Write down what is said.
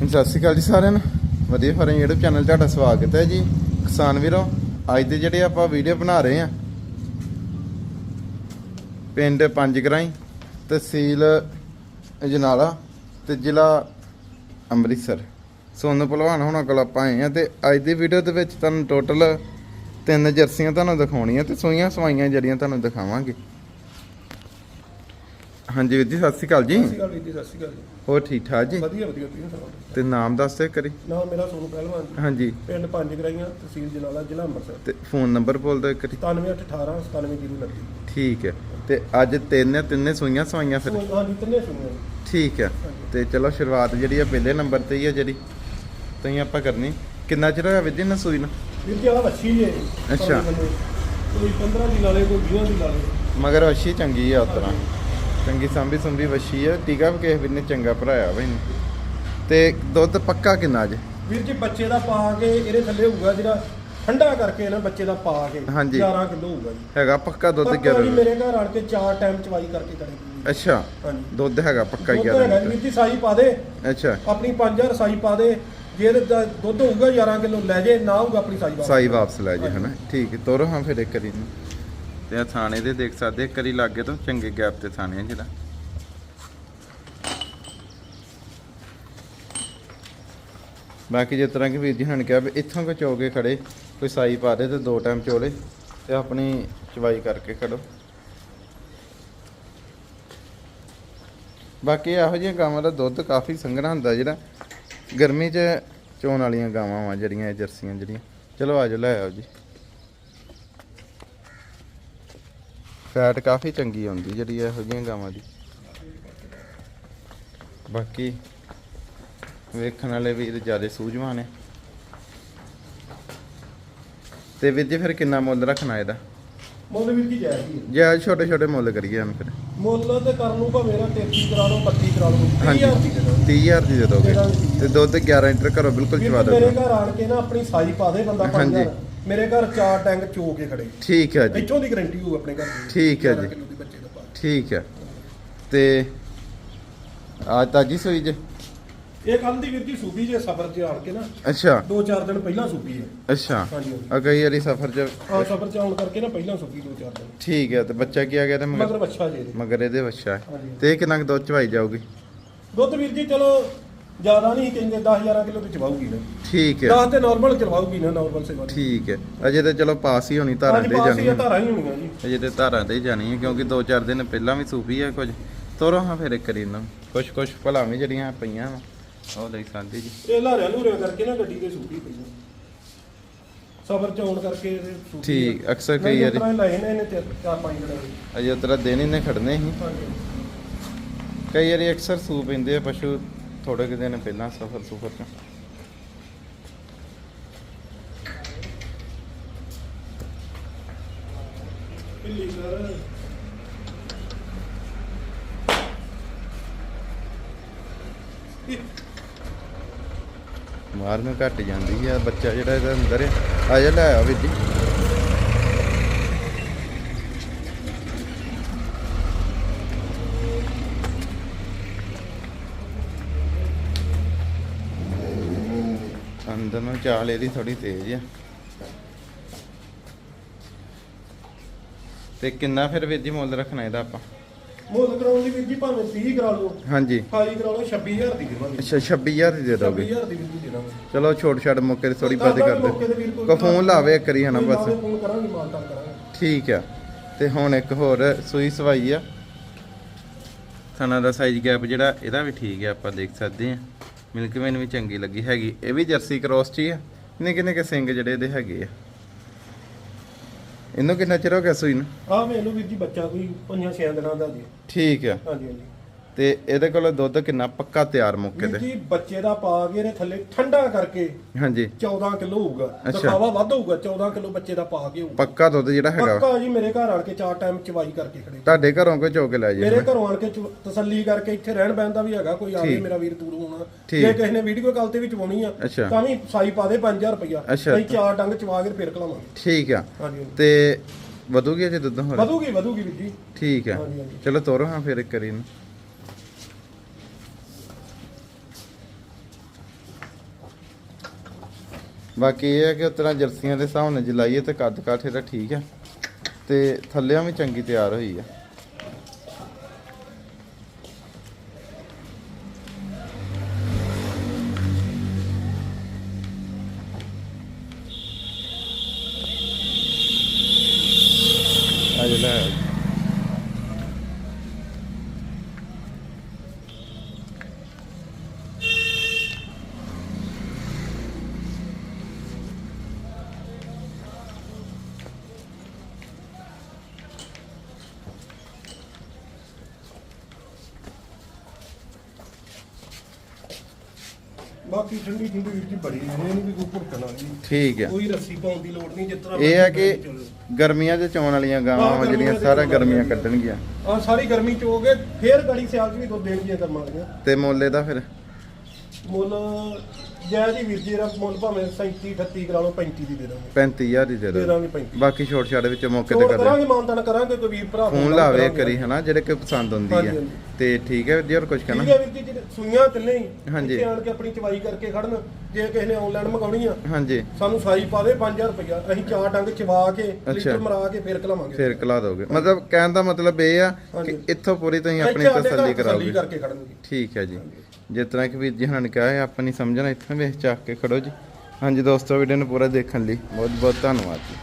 ਸਤਿ ਸ਼੍ਰੀ ਅਕਾਲ ਜੀ ਸਾਰਿਆਂ ਨੂੰ। ਵਧੀਆ ਫਾਰਮ YouTube ਚੈਨਲ ਤੁਹਾਡਾ ਸਵਾਗਤ ਹੈ ਜੀ। ਕਿਸਾਨ ਵੀਰੋ, ਅੱਜ ਦੇ ਜਿਹੜੇ ਆਪਾਂ ਵੀਡੀਓ ਬਣਾ ਰਹੇ ਆ ਪਿੰਡ ਪੰਜ ਗਰਾਈ ਤਹਿਸੀਲ ਅਜਨਾਲਾ ਤੇ ਜ਼ਿਲ੍ਹਾ ਅੰਮ੍ਰਿਤਸਰ। ਸੋਨੂੰ ਪਹਿਲਵਾਨ ਹੋਣਾ ਕੋਲ ਆਪਾਂ ਆਏ ਆ ਤੇ ਅੱਜ ਦੀ ਵੀਡੀਓ ਦੇ ਵਿੱਚ ਤੁਹਾਨੂੰ ਟੋਟਲ ਤਿੰਨ ਜਰਸੀਆਂ ਤੁਹਾਨੂੰ ਦਿਖਾਉਣੀਆਂ ਤੇ ਸੋਈਆਂ ਸਵਾਈਆਂ ਜਿਹੜੀਆਂ ਤੁਹਾਨੂੰ ਦਿਖਾਵਾਂਗੇ। ਹਾਂਜੀ ਵੀਰ ਜੀ ਸਤਿ ਸ਼੍ਰੀ ਅਕਾਲ ਜੀ। ਸਤਿ ਸ਼੍ਰੀ ਅਕਾਲ ਵੀਰ ਜੀ ਸਤਿ ਸ਼੍ਰੀ ਅਕਾਲ ਜੀ। ਹੋਰ ਠੀਕ ਠਾਕ ਜੀ? ਵਧੀਆ ਵਧੀਆ ਤੁਸੀਂ ਸੁਣਾਓ? ਤੇ ਨਾਮ ਦੱਸ ਦਿਓ ਕਰੀ ਨਾਮ ਮੇਰਾ ਸੋਨੂੰ ਪਹਿਲਵਾਨ ਜੀ। ਹਾਂਜੀ। ਪਿੰਡ ਪੰਜ ਗਰਾਈਆਂ ਤਹਿਸੀਲ ਜਲਾਲਾ ਜ਼ਿਲ੍ਹਾ ਅੰਮ੍ਰਿਤਸਰ। ਤੇ ਫੋਨ ਨੰਬਰ ਬੋਲ ਦਿਓ ਇੱਕ ਵਾਰੀ। 97818 97029 ਠੀਕ ਹੈ। ਤੇ ਅੱਜ ਤਿੰਨ ਆ, ਤਿੰਨੇ ਸੂਈਆਂ ਸਵਾਈਆਂ ਫਿਰ? ਹਾਂਜੀ ਤਿੰਨੇ ਸੁਣੀਆਂ ਠੀਕ ਹੈ। ਤੇ ਚਲੋ ਸ਼ੁਰੂਆਤ ਜਿਹੜੀ ਆ ਪਹਿਲੇ ਨੰਬਰ ਤੇ ਹੀ ਆ ਜਿਹੜੀ। ਤਈ ਆਪਾਂ ਕਰਨੀ। ਕਿੰਨਾ ਚਿਰ ਹੋਇਆ ਵਿਦਿਆ ਨਾ ਸੂਈ ਨੂੰ? ਵੀਰ ਜੀ ਆਹ ਵੱਛੀ ਜੇ। ਅੱਛਾ। ਕੋਈ 15 ਦੀ ਲਾ ਲੇ ਕੋਈ 20 ਦੀ ਲਾ ਲੇ ਮਗਰ ਵਸ਼ੀ ਚੰਗੀ ਆ ਉਤਰਾ ਚੰਗੀ ਸੰਭੀ ਸੰਭੀ ਵਸ਼ੀ ਆ ਟੀਕਾ ਵੀ ਕਿਸੇ ਵੀਰ ਨੇ ਚੰਗਾ ਭਰਾਇਆ ਬਈ ਤੇ ਦੁੱਧ ਪੱਕਾ ਕਿੰਨਾ ਅੱਜ ਵੀਰ ਜੀ ਬੱਚੇ ਦਾ ਪਾ ਕੇ ਇਹਦੇ ਥੱਲੇ ਹੋਊਗਾ ਜਿਹੜਾ ਠੰਡਾ ਕਰਕੇ ਨਾ ਬੱਚੇ ਦਾ ਪਾ ਕੇ ਹਾਂਜੀ। 11 ਕਿਲੋ ਹੋਊਗਾ ਜੀ। ਹੈਗਾ ਪੱਕਾ ਦੁੱਧ ਜੀ 11 ਮੇਰੇ ਘਰ ਆਣ ਕੇ ਚਾਰ ਟਾਈਮ ਚਵਾਈ ਕਰਕੇ ਕਰੇਗੀ ਅੱਛਾ ਹਾਂਜੀ। ਦੁੱਧ ਹੈਗਾ ਪੱਕਾ ਦੁੱਧ ਹੈਗਾ 11 ਵੀਰ ਜੀ ਸਾਈ ਪਾ ਦੇ। ਅੱਛਾ। ਆਪਣੀ 5000 ਸਾਈ ਪਾ ਦੇ। ਜੇ ਇਹਦੇ ਦਾ ਦੁੱਧ ਹੋਊਗਾ 11 ਕਿਲੋ ਲੈ ਜੇ ਨਾ ਹੋਊਗਾ ਆਪਣੀ ਸਾਈ ਵਾਪਸ। ਸਾਈ ਵਾਪਸ ਲੈ ਜੇ ਹਨਾ? ਠੀਕ ਹੈ ਤੋਰੋ ਹਾਂ ਫਿਰ ਇੱਕ ਵਾਰੀ। ਨੂੰ ਤੇ ਆ ਥਾਣੇ ਦੇ ਦੇਖ ਸਕਦੇ ਇੱਕ ਵਾਰੀ ਲੱਗੇ ਤੋਂ ਚੰਗੇ ਗੈਪ ਤੇ ਥਾਣੇ ਆ ਜਿਹੜਾ। ਬਾਕੀ ਜਿਸ ਤਰ੍ਹਾਂ ਕਿ ਵੀਰ ਜੀ ਹਣ ਕਿਹਾ ਵੀ ਇੱਥੋਂ ਕੋ ਚੋਗੇ ਖੜੇ, ਕੋਈ ਸਾਈ ਪਾ ਦੇ ਤੇ ਦੋ ਟਾਈਮ ਚੋਲੇ ਤੇ ਆਪਣੀ ਚਵਾਈ ਕਰਕੇ ਖੜੋ। ਬਾਕੀ ਇਹੋ ਜਿਹੀਆਂ ਗਾਵਾਂ ਦਾ ਦੁੱਧ ਕਾਫੀ ਸੰਘਣਾ ਹੁੰਦਾ ਜਿਹੜਾ, ਗਰਮੀ 'ਚ ਚੋਣ ਵਾਲੀਆਂ ਗਾਵਾਂ ਵਾ ਜਿਹੜੀਆਂ ਇਹ ਜਰਸੀਆਂ ਜਿਹੜੀਆਂ। ਚਲੋ ਆਜੋ ਲੈ ਆਓ ਜੀ। ਫੈਟ ਕਾਫੀ ਚੰਗੀ ਆਉਂਦੀ ਜਿਹੜੀ ਇਹੋ ਜਿਹੀਆਂ ਗਾਵਾਂ ਦੀ। ਬਾਕੀ ਵੇਖਣ ਵਾਲੇ ਵੀਰ ਜ਼ਿਆਦਾ ਸੂਝਵਾਨ ਨੇ। ਤੇ ਵੀਰ ਜੀ ਫਿਰ ਕਿੰਨਾ ਮੁੱਲ ਰੱਖਣਾ ਇਹਦਾ? ਮੁੱਲ ਵੀਰ ਜੀ ਜਾਇਜ਼ ਹੀ ਹੈ। ਜੇ ਛੋਟੇ ਛੋਟੇ ਮੁੱਲ ਕਰੀਏ ਹੁਣ ਫਿਰ। ਮੁੱਲ ਤੇ ਕਰ ਲੂ ਭਾਵੇਂ ਨਾ 33 ਕਰਾ ਲਓ 32 ਕਰਾ ਲਓ। ਹਾਂਜੀ। 30000 ਦੀ ਦੇ ਦਿਓ। 30000 ਦੀ ਦੇ ਦੋਗੇ। ਤੇ ਦੁੱਧ 11 ਲੀਟਰ ਘਰੋਂ ਬਿਲਕੁਲ ਚਵਾ ਮੇਰੇ ਦੋਗੇ ਘਰ ਆਣ ਕੇ ਨਾ ਆਪਣੀ ਸਾਈ ਪਾ ਦੇ ਬੰਦਾ ਹਾਂਜੀ। 5000 ਮੇਰੇ ਘਰ ਚਾਰ ਟੈਂਕ ਚੋ ਕੇ ਖੜੇ। ਠੀਕ ਹੈ ਜੀ। ਇੱਥੋਂ ਦੀ ਗਾਰੰਟੀ ਹੋਊ ਆਪਣੇ ਘਰ ਦੀ। ਠੀਕ ਹੈ 11 ਜੀ। ਕਿਲੋ ਦੀ ਬੱਚੇ ਦਾ ਪਾ ਠੀਕ ਹੈ। ਤੇ ਅੱਜ ਤਾਜੀ ਸੂਈ ਜੇ? ਇਹ ਕੱਲ ਦੀ ਵੀਰ ਜੀ ਸੂਬੀ ਜੇ ਸਫਰ ਚ ਆਣ ਕੇ ਨਾ। ਅੱਛਾ। ਦੋ ਚਾਰ ਦਿਨ ਪਹਿਲਾਂ ਸੂਬੀ ਹੈ। ਅੱਛਾ। ਹਾਂਜੀ ਹਾਂਜੀ। ਆ ਕਈ ਵਾਰੀ ਸਫ਼ਰ 'ਚ ਆ ਸਫਰ ਚ ਆਉਣ ਕਰਕੇ ਨਾ ਪਹਿਲਾਂ ਸੂਬੀ ਦੋ ਚਾਰ ਦਿਨ। ਠੀਕ ਹੈ ਤੇ ਬੱਚਾ ਕੀ ਆ ਗਿਆ ਤੇ ਮਗਰ ਮਗਰ ਬੱਚਾ ਜੇ ਇਹਦੇ। ਮਗਰ ਇਹਦੇ ਬੱਚਾ ਹੈ ਹਾਂਜੀ। ਤੇ ਇਹ ਕਿੰਨਾ ਕੁ ਦੁੱਧ ਚਵਾਈ ਜਾਊਗੀ? ਦੁੱਧ ਵੀਰ ਜੀ ਚਲੋ ਜ਼ਿਆਦਾ ਨਹੀਂ ਕਹਿੰਦੇ 10 11 ਕਿਲੋ ਤੇ ਚਵਾਊਗੀ ਨਾ। ਠੀਕ ਹੈ। 10 ਤੇ ਨਾਰਮਲ ਚਵਾਊਗੀ ਨਾ ਨਾਰਮਲ ਸੇਵਾ ਠੀਕ ਹੈ। ਅਜੇ ਤੇ ਚਲੋ ਪਾਸ ਹੀ ਹੋਣੀ ਧਾਰਾਂ ਅੱਜ ਤੇ ਪਾਸ ਜਾਣੀ ਹੀ ਆ ਹੈ। ਧਾਰਾਂ ਹੀ ਹੋਣੀਆਂ ਜੀ। ਅਜੇ ਤੇ ਧਾਰਾਂ ਤੇ ਹੀ ਜਾਣੀ ਹੈ ਕਿਉਂਕਿ 2-4 ਦਿਨ ਪਹਿਲਾਂ ਵੀ ਸੂਫੀ ਹੈ ਕੁਝ। ਤੋਰੋ ਹਾਂ ਫਿਰ ਇੱਕ ਵਾਰੀ ਇਹਨਾਂ ਨੂੰ। ਕੁਛ ਕੁਛ ਭਲਾ ਵੀ ਜਿਹੜੀਆਂ ਪਈਆਂ ਵਾ ਉਹ ਲਈ ਸਾਂਦੀ ਜੀ। ਇਹ ਲਾਰਿਆਂ ਲੂਰਿਆਂ ਕਰਕੇ ਨਾ ਗੱਡੀ ਦੇ ਸੂਟੀ ਪਈ ਸਫਰ ਚ ਆਉਣ ਕਰਕੇ ਸੂਟੀ ਠੀਕ, ਆ। ਅਕਸਰ ਕਈ ਨਹੀਂ, ਵਾਰੀ- ਇਸ ਤਰ੍ਹਾਂ ਹੀ ਲਾਏ ਨੇ ਇਹਨੇ ਤੇ ਚਾਰ ਪੰਜ ਜਣੇ ਅਜੇ ਤੇਰਾ ਦਿਨ ਹੀ ਨੇ ਖੜਨੇ ਸੀ ਹਾਂਜੀ। ਕਈ ਵਾਰੀ ਅਕਸਰ ਸੂ ਪੈਂਦੇ ਆ ਪਸ਼ੂ। ਥੋੜੇ ਕੁ ਦਿਨ ਪਹਿਲਾਂ ਸਫਰ ਸੁਫਰ ਚ। ਪਿੱਲੀ ਘਟ ਜਾਂਦੀ ਆ, ਬੱਚਾ ਜਿਹੜਾ ਇਹਦਾ ਅੰਦਰ ਆ। ਜਾ, ਲੈ ਆ ਵੀਰ ਅੰਦਰ ਨੂੰ ਚਾਲ ਇਹਦੀ ਥੋੜੀ ਤੇਜ਼ ਆ। ਤੇ ਕਿੰਨਾ ਫਿਰ ਵੀਰ ਜੀ ਮੁੱਲ ਰੱਖਣਾ ਇਹਦਾ ਆਪਾਂ? ਮੁੱਲ ਕਰਾਉਣ ਦੀ ਵੀਰ ਜੀ ਭਾਵੇਂ 30 ਕਰਾ ਲਓ। ਹਾਂਜੀ। ਖਾਲੀ ਕਰਾ ਲਓ 26000 ਦੀ ਦੇਵਾਂਗੇ। ਅੱਛਾ 26000 ਦੀ ਦੇ ਦੋਗੇ? 26000 ਦੀ ਵੀਰ ਜੀ ਦੇ ਦਾਂਗੇ। ਚਲੋ ਛੋਟ ਛਾਟ ਮੌਕੇ ਤੇ ਥੋੜੀ ਬਾਤ ਦਾਂਗੇ ਕਰ ਮੌਕੇ ਤੇ ਵੀਰ ਦੇ ਕੋਈ ਕੋ ਫੋਨ ਲਾਵੇ ਇੱਕ ਕਰੀ ਹਨਾ ਬਸ। ਲਾਵੇ, ਫੋਨ ਕਰਾਂਗੇ ਮਾਨਤਾਨ ਕਰਾਂਗੇ। ਠੀਕ ਆ। ਤੇ ਹੁਣ ਇੱਕ ਹੋਰ ਸੂਈ ਸਵਾਈ ਆ। ਥਣਾ ਦਾ ਸਾਈਜ਼ ਗੈਪ ਜਿਹੜਾ ਇਹਦਾ ਵੀ ਠੀਕ ਆ ਆਪਾਂ ਦੇਖ ਸਕਦੇ ਆ। ਮਿਲਕ ਮੈਨ ਵੀ ਚੰਗੀ ਲੱਗੀ ਹੈਗੀ। ਇਹ ਵੀ ਜਰਸੀ ਕ੍ਰੋਸ ਚ ਹੀ ਆ। ਨਿੱਕੇ ਨਿੱਕੇ ਸਿੰਘ ਜਿਹੜੇ ਇਹਦੇ ਹੈਗੇ ਆ। ਇਹਨੂੰ ਕਿੰਨਾ ਚਿਰ ਹੋ ਗਿਆ ਸੂਈ ਨੂੰ? ਆਹ ਮੈਨੂੰ ਵੀਰ ਜੀ ਬੱਚਾ ਕੋਈ ਪੰਜਾਂ ਛੇ ਦਿਨਾਂ ਦਾ ਜੀ। ਠੀਕ ਆ। ਹਾਂਜੀ ਹਾਂਜੀ। ਤੇ ਇਹਦੇ ਕੋਲ ਦੁੱਧ ਕਿੰਨਾ ਪੱਕਾ ਤਿਆਰ ਮੌਕੇ ਤੇ? ਜੀ ਬੱਚੇ ਦਾ ਪਾ ਕੇ ਇਹਨੇ ਥੱਲੇ ਠੰਡਾ ਕਰਕੇ ਹਾਂਜੀ। 14 ਕਿਲੋ ਹੋਊਗਾ। ਦਿਖਾਵਾ ਵੱਧ ਹੋਊਗਾ 14 ਕਿਲੋ ਬੱਚੇ ਦਾ ਪਾ ਕੇ ਹੋਊਗਾ। ਪੱਕਾ ਦੁੱਧ ਜਿਹੜਾ ਹੈਗਾ। ਪੱਕਾ ਜੀ ਮੇਰੇ ਘਰ ਆਣ ਕੇ ਚਾਰ ਟਾਈਮ ਚਵਾਈ ਕਰਕੇ ਖੜੇ। ਤੁਹਾਡੇ ਘਰੋਂ ਕੋਈ ਚੋ ਕੇ ਲੈ ਜੇ ਮੇਰੇ ਘਰੋਂ ਆਣ ਕੇ ਤਸੱਲੀ ਕਰਕੇ ਇੱਥੇ ਰਹਿਣ ਬਹਿਣ ਦਾ ਵੀ ਹੈਗਾ ਕੋਈ ਆਵੇ। ਮੇਰਾ ਵੀਰ ਦੂਰੋਂ ਠੀਕ। ਜੇ ਕਿਸੇ ਨੇ ਵੀਡੀਓ ਕਾਲ ਤੇ ਵੀ ਚਵਾਉਣੀ ਆ। ਤਾਂ ਵੀ ਸਾਈ ਪਾ ਦੇ 5000 ਰੁਪਇਆ। ਅਸੀਂ ਚਾਰ ਡੰਗ ਚਵਾ ਕੇ ਫਿਰ ਕਲਾਵਾਂਗੇ ਠੀਕ ਆ। ਤੇ ਵਧੂਗੀ ਅਜੇ ਦੁੱਧ ਹੋਰ ਵਧੂਗੀ ਵਧੂਗੀ ਵੀਰ ਜੀ। ਠੀਕ ਆ। ਚਲੋ ਤੋਰੋ ਹਾਂ ਫਿਰ ਇੱਕ ਵਾਰੀ ਬਾਕੀ ਇਹ ਹੈ ਕਿ ਉਸ ਜਰਸੀਆਂ ਦੇ ਹਿਸਾਬ ਨਾਲ ਜਲਾਈਏ ਤੇ ਕੱਦ ਕਾਠੇ ਦਾ ਠੀਕ ਹੈ ਤੇ ਥੱਲਿਆਂ ਵੀ ਚੰਗੀ ਤਿਆਰ ਹੋਈ ਆ। ਅੱਜ ਲੈ ਬਾਕੀ ਠੰਡੀ ਠੰਡੀ ਵੀਰ ਜੀ ਬੜੀ ਹੈ ਇਹ ਨਹੀਂ ਵੀ ਕੋਈ ਭੁੱਟਣ ਵਾਲੀ ਠੀਕ ਆ ਕੋਈ ਰੱਸੀ ਪਾਉਣ ਦੀ ਲੋੜ ਨਹੀਂ ਜਿਸ ਤਰ੍ਹਾਂ ਇਹ ਹੈ ਕਿ ਗਰਮੀਆਂ 'ਚ ਚੋਣ ਵਾਲੀਆਂ ਗਾਵਾਂ ਹਾਂ, ਜਿਹੜੀਆਂ 'ਚ ਸਾਰਾ ਗਰਮੀਆਂ। ਕੱਢਣਗੀਆਂ। ਆ ਸਾਰੀ ਗਰਮੀ ਚੋਗੇ ਫੇਰ ਗੜੀ ਸਿਆਲ ਚ ਵੀ ਦੁੱਧ ਦੇਣਗੀਆਂ ਕਰਮਾਂ ਦੀਆਂ। ਤੇ ਮੁੱਲ ਇਹਦਾ ਫਿਰ? ਮੁੱਲ ਜੈ ਜੀ ਵੀਰ ਜੀ ਇਹਦਾ ਮੁੱਲ ਭਾਵੇਂ 37 38 ਕਰਾ ਲਓ 35 ਦੀ ਦੇ ਦਾਂਗੇ। 35000 ਦੀ ਦੇ ਦੇ ਦੋ ਦਾਂਗੇ 35 ਬਾਕੀ ਛੋਟ ਛਾੜੇ ਵਿੱਚ ਮੌਕੇ ਤੇ ਛੋੜ ਕਰ ਦਿਓ। ਕਰਾਂਗੇ ਮਾਨਤਾਨ ਕਰਾਂਗੇ ਕੋਈ ਵੀਰ ਭਰਾ ਫੋਨ ਲਾਵੇ ਕਰੀ ਹਨਾ ਜਿਹੜੇ ਕਿ ਪਸੰਦ ਹੁੰਦੀ ਹਾਂਜੀ। ਤੇ ਠੀਕ ਹੈ ਜੀ ਹੋਰ ਕੁਝ ਠੀਕ ਕਹਿਣਾ ਹੈ ਵੀਰ ਜੀ ਜਿਹੜੇ ਸੂਈਆਂ ਤਿੰਨੇ ਹੀ ਹਾਂਜੀ। ਇੱਥੇ ਆਣ ਕੇ ਆਪਣੀ ਚਵਾਈ ਕਰਕੇ ਖੜਨ ਜੇ ਕਿਸੇ ਨੇ ਆਨਲਾਈਨ ਮੰਗਾਉਣੀ ਆ ਹਾਂਜੀ। ਸਾਨੂੰ ਸਾਈ ਪਾ ਦੇ 5000 ਰੁਪਇਆ ਅਸੀਂ ਚਾਰ ਡੰਗ ਚਵਾ ਕੇ ਅੱਛਾ। ਲੀਟਰ ਮਰਾ ਕੇ ਫੇਰ ਕਲਾਵਾਂਗੇ। ਫੇਰ ਕਲਾ ਦੋਗੇ। ਮਤਲਬ ਕਹਿਣ ਦਾ ਮਤਲਬ ਇਹ ਆ ਕਿ। ਇੱਥੋਂ ਪੂਰੀ ਤੁਸੀਂ ਆਪਣੀ ਤਸੱਲੀ ਕਰਾਓਗੇ। ਕਰਕੇ ਖੜਨਗੇ। ਠੀਕ ਹੈ ਜੀ। ਜਿਸ ਤਰ੍ਹਾਂ ਕਿ ਵੀਰ ਜੀ ਹਣ ਕਿਹਾ ਹੈ ਆਪਣੀ ਸਮਝਣਾ ਇੱਥੋਂ। ਵੇਖ ਚੱਕ ਕੇ ਖੜੋ ਜੀ। ਹਾਂਜੀ ਦੋਸਤੋ ਵੀਡੀਓ ਨੂੰ ਪੂਰਾ ਦੇਖਣ ਲਈ ਬਹੁਤ ਬਹੁਤ ਧੰਨਵਾਦ ਜੀ।